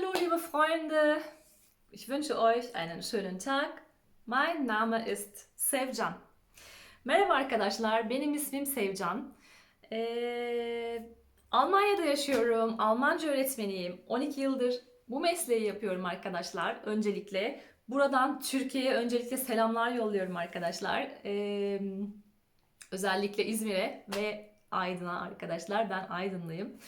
Hallo liebe Freunde, ich wünsche euch einen schönen Tag. Mein Name ist Sevcan. Merhaba arkadaşlar, benim ismim Sevcan. Ee, Almanya'da yaşıyorum, Almanca öğretmeniyim. 12 yıldır bu mesleği yapıyorum arkadaşlar. Öncelikle buradan Türkiye'ye öncelikle selamlar yolluyorum arkadaşlar. Ee, özellikle İzmir'e ve Aydın'a arkadaşlar. Ben Aydınlıyım.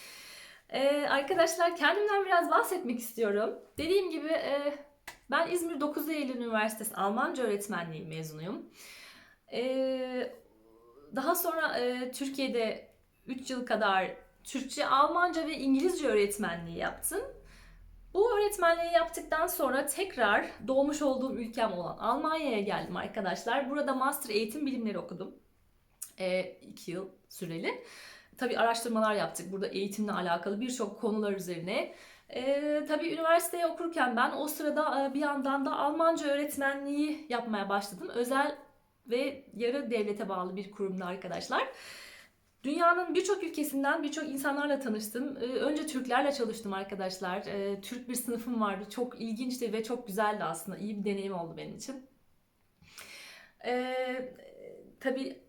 Ee, arkadaşlar kendimden biraz bahsetmek istiyorum. Dediğim gibi e, ben İzmir 9 Eylül Üniversitesi Almanca öğretmenliği mezunuyum. Ee, daha sonra e, Türkiye'de 3 yıl kadar Türkçe, Almanca ve İngilizce öğretmenliği yaptım. Bu öğretmenliği yaptıktan sonra tekrar doğmuş olduğum ülkem olan Almanya'ya geldim arkadaşlar. Burada master eğitim bilimleri okudum. 2 yıl süreli. Tabii araştırmalar yaptık burada eğitimle alakalı birçok konular üzerine. Ee, tabii üniversiteye okurken ben o sırada e, bir yandan da Almanca öğretmenliği yapmaya başladım. Özel ve yarı devlete bağlı bir kurumda arkadaşlar. Dünyanın birçok ülkesinden birçok insanlarla tanıştım. Ee, önce Türklerle çalıştım arkadaşlar. Ee, Türk bir sınıfım vardı. Çok ilginçti ve çok güzeldi aslında. İyi bir deneyim oldu benim için. Ee, tabii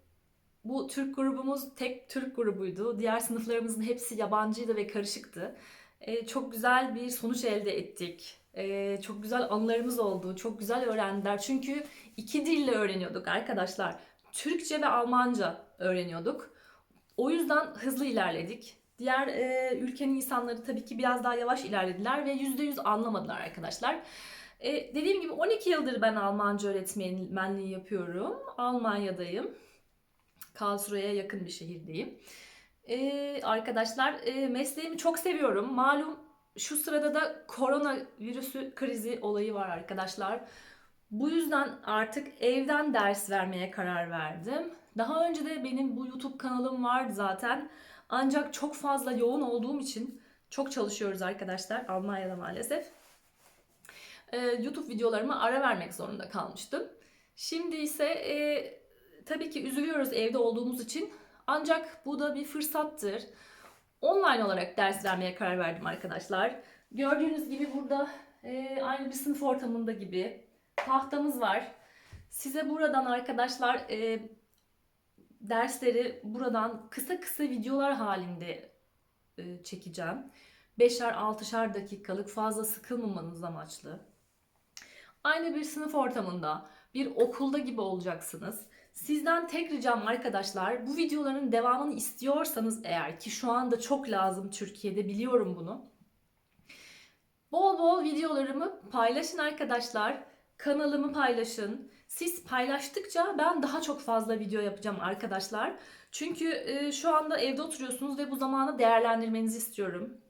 bu Türk grubumuz tek Türk grubuydu. Diğer sınıflarımızın hepsi yabancıydı ve karışıktı. Ee, çok güzel bir sonuç elde ettik. Ee, çok güzel anılarımız oldu. Çok güzel öğrendiler. Çünkü iki dille öğreniyorduk arkadaşlar. Türkçe ve Almanca öğreniyorduk. O yüzden hızlı ilerledik. Diğer e, ülkenin insanları tabii ki biraz daha yavaş ilerlediler ve %100 anlamadılar arkadaşlar. E, dediğim gibi 12 yıldır ben Almanca öğretmenliği yapıyorum. Almanya'dayım. Karlsruhe'ye yakın bir şehirdeyim. Ee, arkadaşlar e, mesleğimi çok seviyorum. Malum şu sırada da korona virüsü krizi olayı var arkadaşlar. Bu yüzden artık evden ders vermeye karar verdim. Daha önce de benim bu YouTube kanalım vardı zaten. Ancak çok fazla yoğun olduğum için çok çalışıyoruz arkadaşlar Almanya'da maalesef. Ee, YouTube videolarıma ara vermek zorunda kalmıştım. Şimdi ise e, tabii ki üzülüyoruz evde olduğumuz için. Ancak bu da bir fırsattır. Online olarak ders vermeye karar verdim arkadaşlar. Gördüğünüz gibi burada e, aynı bir sınıf ortamında gibi tahtamız var. Size buradan arkadaşlar e, dersleri buradan kısa kısa videolar halinde e, çekeceğim. 5'er 6'şar dakikalık fazla sıkılmamanız amaçlı. Aynı bir sınıf ortamında, bir okulda gibi olacaksınız. Sizden tek ricam arkadaşlar bu videoların devamını istiyorsanız eğer ki şu anda çok lazım Türkiye'de biliyorum bunu. Bol bol videolarımı paylaşın arkadaşlar. Kanalımı paylaşın. Siz paylaştıkça ben daha çok fazla video yapacağım arkadaşlar. Çünkü e, şu anda evde oturuyorsunuz ve bu zamanı değerlendirmenizi istiyorum.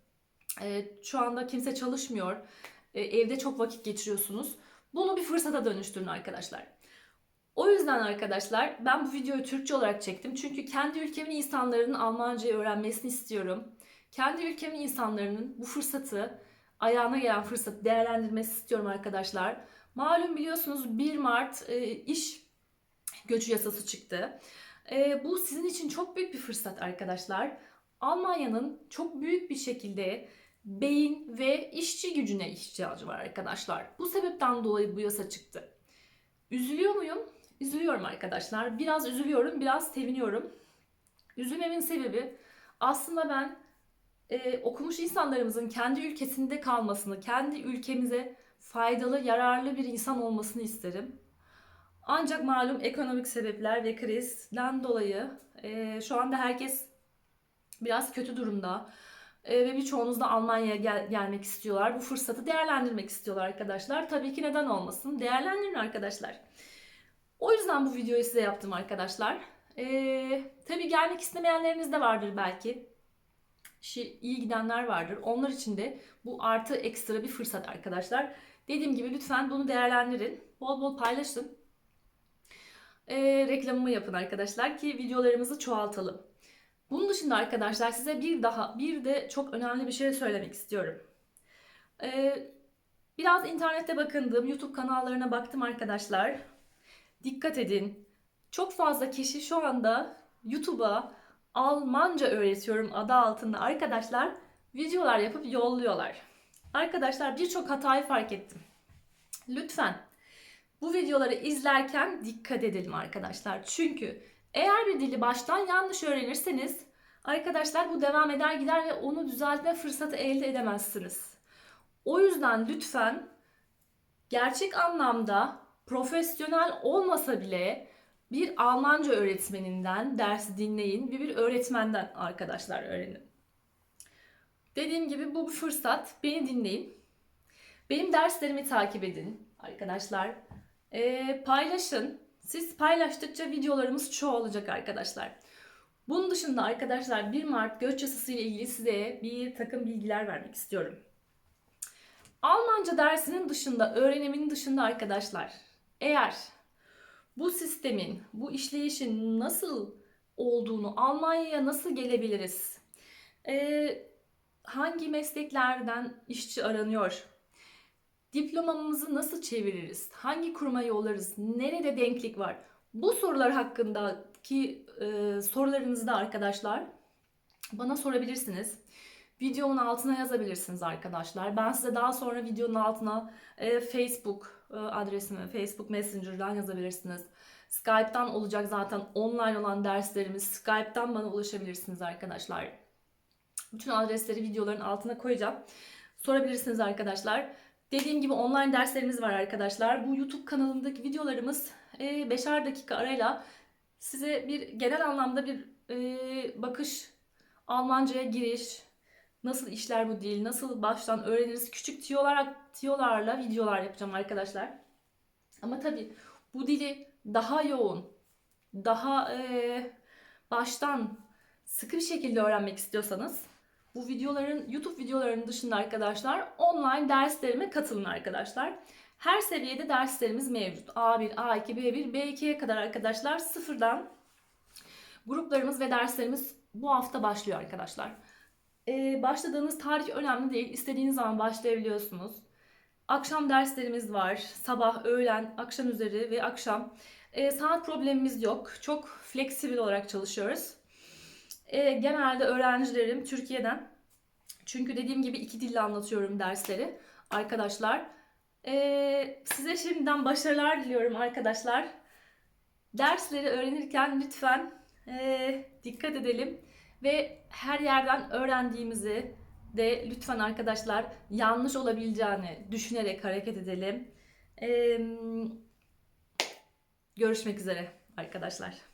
E, şu anda kimse çalışmıyor. E, evde çok vakit geçiriyorsunuz. Bunu bir fırsata dönüştürün arkadaşlar. O yüzden arkadaşlar ben bu videoyu Türkçe olarak çektim. Çünkü kendi ülkemin insanların Almancayı öğrenmesini istiyorum. Kendi ülkemin insanların bu fırsatı, ayağına gelen fırsatı değerlendirmesi istiyorum arkadaşlar. Malum biliyorsunuz 1 Mart e, iş göçü yasası çıktı. E, bu sizin için çok büyük bir fırsat arkadaşlar. Almanya'nın çok büyük bir şekilde beyin ve işçi gücüne ihtiyacı var arkadaşlar. Bu sebepten dolayı bu yasa çıktı. Üzülüyor muyum? Üzülüyorum arkadaşlar. Biraz üzülüyorum, biraz seviniyorum. Üzülmemin sebebi aslında ben e, okumuş insanlarımızın kendi ülkesinde kalmasını, kendi ülkemize faydalı, yararlı bir insan olmasını isterim. Ancak malum ekonomik sebepler ve krizden dolayı e, şu anda herkes biraz kötü durumda. E, ve birçoğunuz da Almanya'ya gel- gelmek istiyorlar. Bu fırsatı değerlendirmek istiyorlar arkadaşlar. Tabii ki neden olmasın? Değerlendirin arkadaşlar. O yüzden bu videoyu size yaptım arkadaşlar. Ee, tabii gelmek istemeyenleriniz de vardır belki. Şi, iyi gidenler vardır. Onlar için de bu artı ekstra bir fırsat arkadaşlar. Dediğim gibi lütfen bunu değerlendirin. Bol bol paylaşın. Ee, reklamımı yapın arkadaşlar ki videolarımızı çoğaltalım. Bunun dışında arkadaşlar size bir daha bir de çok önemli bir şey söylemek istiyorum. Ee, biraz internette bakındım, YouTube kanallarına baktım arkadaşlar. Dikkat edin. Çok fazla kişi şu anda YouTube'a Almanca öğretiyorum adı altında arkadaşlar videolar yapıp yolluyorlar. Arkadaşlar birçok hatayı fark ettim. Lütfen bu videoları izlerken dikkat edelim arkadaşlar. Çünkü eğer bir dili baştan yanlış öğrenirseniz arkadaşlar bu devam eder gider ve onu düzeltme fırsatı elde edemezsiniz. O yüzden lütfen gerçek anlamda profesyonel olmasa bile bir Almanca öğretmeninden dersi dinleyin ve bir öğretmenden arkadaşlar öğrenin. Dediğim gibi bu bir fırsat. Beni dinleyin. Benim derslerimi takip edin arkadaşlar. Ee, paylaşın. Siz paylaştıkça videolarımız çoğalacak arkadaşlar. Bunun dışında arkadaşlar 1 Mart göç yasası ile ilgili size bir takım bilgiler vermek istiyorum. Almanca dersinin dışında, öğrenimin dışında arkadaşlar eğer bu sistemin, bu işleyişin nasıl olduğunu, Almanya'ya nasıl gelebiliriz, ee, hangi mesleklerden işçi aranıyor, diplomamızı nasıl çeviririz, hangi kuruma yollarız, nerede denklik var, bu sorular hakkındaki e, sorularınızı da arkadaşlar bana sorabilirsiniz. Videomun altına yazabilirsiniz arkadaşlar. Ben size daha sonra videonun altına e, Facebook e, adresimi, Facebook Messenger'dan yazabilirsiniz. Skype'tan olacak zaten online olan derslerimiz. Skype'tan bana ulaşabilirsiniz arkadaşlar. Bütün adresleri videoların altına koyacağım. Sorabilirsiniz arkadaşlar. Dediğim gibi online derslerimiz var arkadaşlar. Bu YouTube kanalımdaki videolarımız e, beşer dakika arayla size bir genel anlamda bir e, bakış, Almanca'ya giriş, nasıl işler bu dil, nasıl baştan öğreniriz. Küçük tiyolar, tiyolarla videolar yapacağım arkadaşlar. Ama tabii bu dili daha yoğun, daha e, baştan sıkı bir şekilde öğrenmek istiyorsanız bu videoların YouTube videolarının dışında arkadaşlar online derslerime katılın arkadaşlar. Her seviyede derslerimiz mevcut. A1, A2, B1, B2'ye kadar arkadaşlar sıfırdan gruplarımız ve derslerimiz bu hafta başlıyor arkadaşlar. Ee, başladığınız tarih önemli değil. İstediğiniz zaman başlayabiliyorsunuz. Akşam derslerimiz var. Sabah, öğlen, akşam üzeri ve akşam. Ee, saat problemimiz yok. Çok fleksibil olarak çalışıyoruz. Ee, genelde öğrencilerim Türkiye'den. Çünkü dediğim gibi iki dille anlatıyorum dersleri. Arkadaşlar ee, size şimdiden başarılar diliyorum arkadaşlar. Dersleri öğrenirken lütfen ee, dikkat edelim ve her yerden öğrendiğimizi de lütfen arkadaşlar yanlış olabileceğini düşünerek hareket edelim. Ee, görüşmek üzere arkadaşlar.